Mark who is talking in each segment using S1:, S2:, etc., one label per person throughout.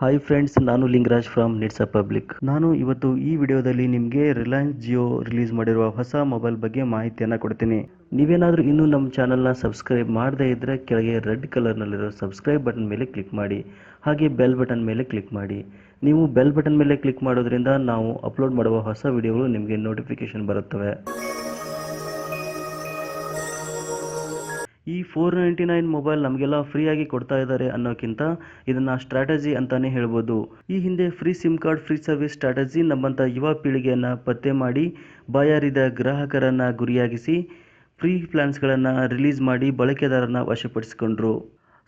S1: Hi friends ನಾನು Lingaraj from nits public ನಾನು ಇವತ್ತು ಈ ವಿಡಿಯೋದಲ್ಲಿ ನಿಮಗೆ ರಿಲಯನ್ಸ್ ಜಿಯೋ ರಿಲೀಸ್ ಮಾಡಿರುವ ಹೊಸ ಮೊಬೈಲ್ ಬಗ್ಗೆ ಮಾಹಿತಿಯನ್ನು ಕೊಡ್ತೀನಿ. ನೀವೇನಾದರೂ ಇನ್ನೂ ನಮ್ಮ ಚಾನಲ್ನ ಸಬ್ಸ್ಕ್ರೈಬ್ ಮಾಡದೇ ಇದ್ದರೆ ಕೆಳಗೆ ರೆಡ್ ಕಲರ್ನಲ್ಲಿರೋ ಸಬ್ಸ್ಕ್ರೈಬ್ ಬಟನ್ ಮೇಲೆ ಕ್ಲಿಕ್ ಮಾಡಿ, ಹಾಗೆ ಬೆಲ್ ಬಟನ್ ಮೇಲೆ ಕ್ಲಿಕ್ ಮಾಡಿ. ನೀವು ಬೆಲ್ ಬಟನ್ ಮೇಲೆ ಕ್ಲಿಕ್ ಮಾಡೋದ್ರಿಂದ ನಾವು ಅಪ್ಲೋಡ್ ಮಾಡುವ ಹೊಸ ವಿಡಿಯೋಗಳು ನಿಮಗೆ ನೋಟಿಫಿಕೇಶನ್ ಬರುತ್ತವೆ. ಈ ಫೋರ್ ನೈಂಟಿ ನೈನ್ ಮೊಬೈಲ್ ನಮಗೆಲ್ಲ ಫ್ರೀಯಾಗಿ ಕೊಡ್ತಾ ಇದ್ದಾರೆ ಅನ್ನೋಕ್ಕಿಂತ ಇದನ್ನ ಸ್ಟ್ರಾಟಜಿ ಅಂತಾನೆ ಹೇಳ್ಬೋದು. ಈ ಹಿಂದೆ free SIM card free service strategy ನಮ್ಮಂಥ ಯುವ ಪೀಳಿಗೆಯನ್ನು ಪತ್ತೆ ಮಾಡಿ, ಬಾಯಾರಿದ ಗ್ರಾಹಕರನ್ನ ಗುರಿಯಾಗಿಸಿ ಫ್ರೀ ಪ್ಲಾನ್ಸ್ಗಳನ್ನು ರಿಲೀಸ್ ಮಾಡಿ ಬಳಕೆದಾರನ ವಶಪಡಿಸಿಕೊಂಡ್ರು.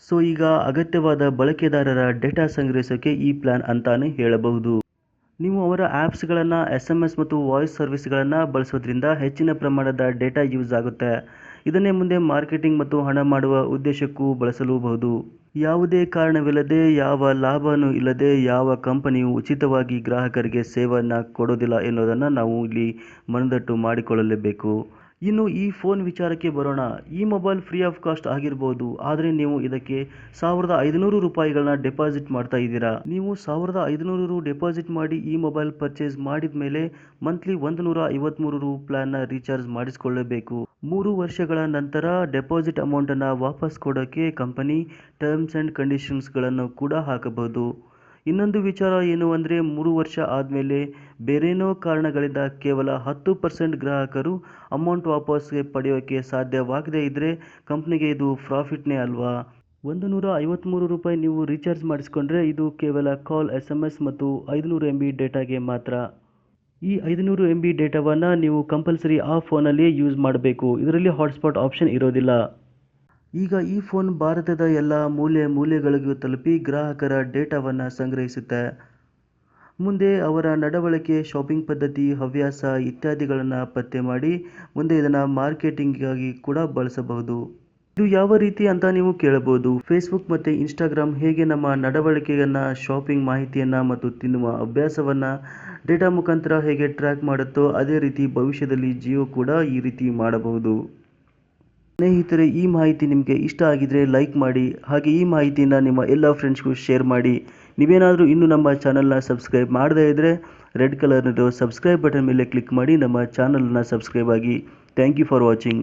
S1: ಸೊ ಈಗ ಅಗತ್ಯವಾದ ಬಳಕೆದಾರರ ಡೇಟಾ ಸಂಗ್ರಹಿಸೋಕೆ ಈ ಪ್ಲಾನ್ ಅಂತಾನೆ ಹೇಳಬಹುದು. ನೀವು ಅವರ ಆ್ಯಪ್ಸ್ಗಳನ್ನು ಎಸ್ ಎಂ ಎಸ್ ಮತ್ತು ವಾಯ್ಸ್ ಸರ್ವಿಸ್ಗಳನ್ನು ಬಳಸೋದ್ರಿಂದ ಹೆಚ್ಚಿನ ಪ್ರಮಾಣದ ಡೇಟಾ ಯೂಸ್ ಆಗುತ್ತೆ. ಇದನ್ನೇ ಮುಂದೆ ಮಾರ್ಕೆಟಿಂಗ್ ಮತ್ತು ಹಣ ಮಾಡುವ ಉದ್ದೇಶಕ್ಕೂ ಬಳಸಲೂಬಹುದು. ಯಾವುದೇ ಕಾರಣವಿಲ್ಲದೆ ಯಾವ ಲಾಭನೂ ಇಲ್ಲದೆ ಯಾವ ಕಂಪನಿಯು ಉಚಿತವಾಗಿ ಗ್ರಾಹಕರಿಗೆ ಸೇವೆಯನ್ನು ಕೊಡೋದಿಲ್ಲ ಎನ್ನುವುದನ್ನು ನಾವು ಇಲ್ಲಿ ಮನದಟ್ಟು ಮಾಡಿಕೊಳ್ಳಲೇಬೇಕು. ಇನ್ನು ಈ ಫೋನ್ ವಿಚಾರಕ್ಕೆ ಬರೋಣ. ಈ ಮೊಬೈಲ್ ಫ್ರೀ ಆಫ್ ಕಾಸ್ಟ್ ಆಗಿರ್ಬೋದು. ಆದರೆ ನೀವು ಇದಕ್ಕೆ ಸಾವಿರದ ಐದುನೂರು ರೂಪಾಯಿಗಳನ್ನ ಡೆಪಾಸಿಟ್ ಮಾಡ್ತಾ ಇದ್ದೀರಾ. ನೀವು ಸಾವಿರದ ಐದುನೂರು ಡೆಪಾಸಿಟ್ ಮಾಡಿ ಈ ಮೊಬೈಲ್ ಪರ್ಚೇಸ್ ಮಾಡಿದ ಮೇಲೆ ಮಂತ್ಲಿ ಒಂದು ನೂರ ಐವತ್ತ್ಮೂರು ರು ಪ್ಲಾನ್ನ ರೀಚಾರ್ಜ್ ಮಾಡಿಸ್ಕೊಳ್ಳಬೇಕು. ಮೂರು ವರ್ಷಗಳ ನಂತರ ಡೆಪಾಸಿಟ್ ಅಮೌಂಟನ್ನು ವಾಪಸ್ ಕೊಡೋಕ್ಕೆ ಕಂಪನಿ ಟರ್ಮ್ಸ್ ಆ್ಯಂಡ್ ಕಂಡೀಷನ್ಸ್ಗಳನ್ನು ಕೂಡ ಹಾಕಬಹುದು. ಇನ್ನೊಂದು ವಿಚಾರ ಏನು ಅಂದರೆ ಮೂರು ವರ್ಷ ಆದಮೇಲೆ ಬೇರೇನೋ ಕಾರಣಗಳಿಂದ ಕೇವಲ ಹತ್ತು ಪರ್ಸೆಂಟ್ ಗ್ರಾಹಕರು ಅಮೌಂಟ್ ವಾಪಸ್ಗೆ ಪಡೆಯೋಕ್ಕೆ ಸಾಧ್ಯವಾಗದೇ ಇದ್ದರೆ ಕಂಪ್ನಿಗೆ ಇದು ಪ್ರಾಫಿಟ್ನೇ ಅಲ್ವಾ? ಒಂದು ನೂರ ಐವತ್ತ್ಮೂರು ರೂಪಾಯಿ ನೀವು ರೀಚಾರ್ಜ್ ಮಾಡಿಸ್ಕೊಂಡ್ರೆ ಇದು ಕೇವಲ ಕಾಲ್ ಎಸ್ ಎಂ ಎಸ್ ಮತ್ತು ಐದುನೂರು ಎಂ ಬಿ ಡೇಟಾಗೆ ಮಾತ್ರ. ಈ ಐದುನೂರು ಎಂ ಬಿ ಡೇಟಾವನ್ನು ನೀವು ಕಂಪಲ್ಸರಿ ಆ ಫೋನಲ್ಲಿಯೇ ಯೂಸ್ ಮಾಡಬೇಕು. ಇದರಲ್ಲಿ ಹಾಟ್ಸ್ಪಾಟ್ ಆಪ್ಷನ್ ಇರೋದಿಲ್ಲ. ಈಗ ಈ ಫೋನ್ ಭಾರತದ ಎಲ್ಲ ಮೂಲೆ ಮೂಲೆಗಳಿಗೂ ತಲುಪಿ ಗ್ರಾಹಕರ ಡೇಟಾವನ್ನು ಸಂಗ್ರಹಿಸುತ್ತೆ. ಮುಂದೆ ಅವರ ನಡವಳಿಕೆ ಶಾಪಿಂಗ್ ಪದ್ಧತಿ, ಹವ್ಯಾಸ ಇತ್ಯಾದಿಗಳನ್ನು ಪತ್ತೆ ಮಾಡಿ ಮುಂದೆ ಇದನ್ನು ಮಾರ್ಕೆಟಿಂಗ್ಗಾಗಿ ಕೂಡ ಬಳಸಬಹುದು. ಇದು ಯಾವ ರೀತಿ ಅಂತ ನೀವು ಕೇಳಬಹುದು. ಫೇಸ್ಬುಕ್ ಮತ್ತು ಇನ್ಸ್ಟಾಗ್ರಾಮ್ ಹೇಗೆ ನಮ್ಮ ನಡವಳಿಕೆಯನ್ನು ಶಾಪಿಂಗ್ ಮಾಹಿತಿಯನ್ನು ಮತ್ತು ತಿನ್ನುವ ಅಭ್ಯಾಸವನ್ನು ಡೇಟಾ ಮುಖಾಂತರ ಹೇಗೆ ಟ್ರ್ಯಾಕ್ ಮಾಡುತ್ತೋ ಅದೇ ರೀತಿ ಭವಿಷ್ಯದಲ್ಲಿ ಜಿಯೋ ಕೂಡ ಈ ರೀತಿ ಮಾಡಬಹುದು. ಸ್ನೇಹಿತರೆ, ಈ ಮಾಹಿತಿ ನಿಮಗೆ ಇಷ್ಟ ಆಗಿದ್ರೆ ಲೈಕ್ ಮಾಡಿ, ಹಾಗೆ ಈ ಮಾಹಿತಿಯನ್ನು ನಿಮ್ಮ ಎಲ್ಲ ಫ್ರೆಂಡ್ಸ್ಗೂ ಶೇರ್ ಮಾಡಿ. ನೀವೇನಾದರೂ ಇನ್ನೂ ನಮ್ಮ ಚಾನಲ್ನ ಸಬ್ಸ್ಕ್ರೈಬ್ ಮಾಡದೇ ಇದ್ದರೆ ರೆಡ್ ಕಲರ್ನಿರೋ ಸಬ್ಸ್ಕ್ರೈಬ್ ಬಟನ್ ಮೇಲೆ ಕ್ಲಿಕ್ ಮಾಡಿ ನಮ್ಮ ಚಾನಲ್ನ ಸಬ್ಸ್ಕ್ರೈಬ್ ಆಗಿ. Thank you for watching.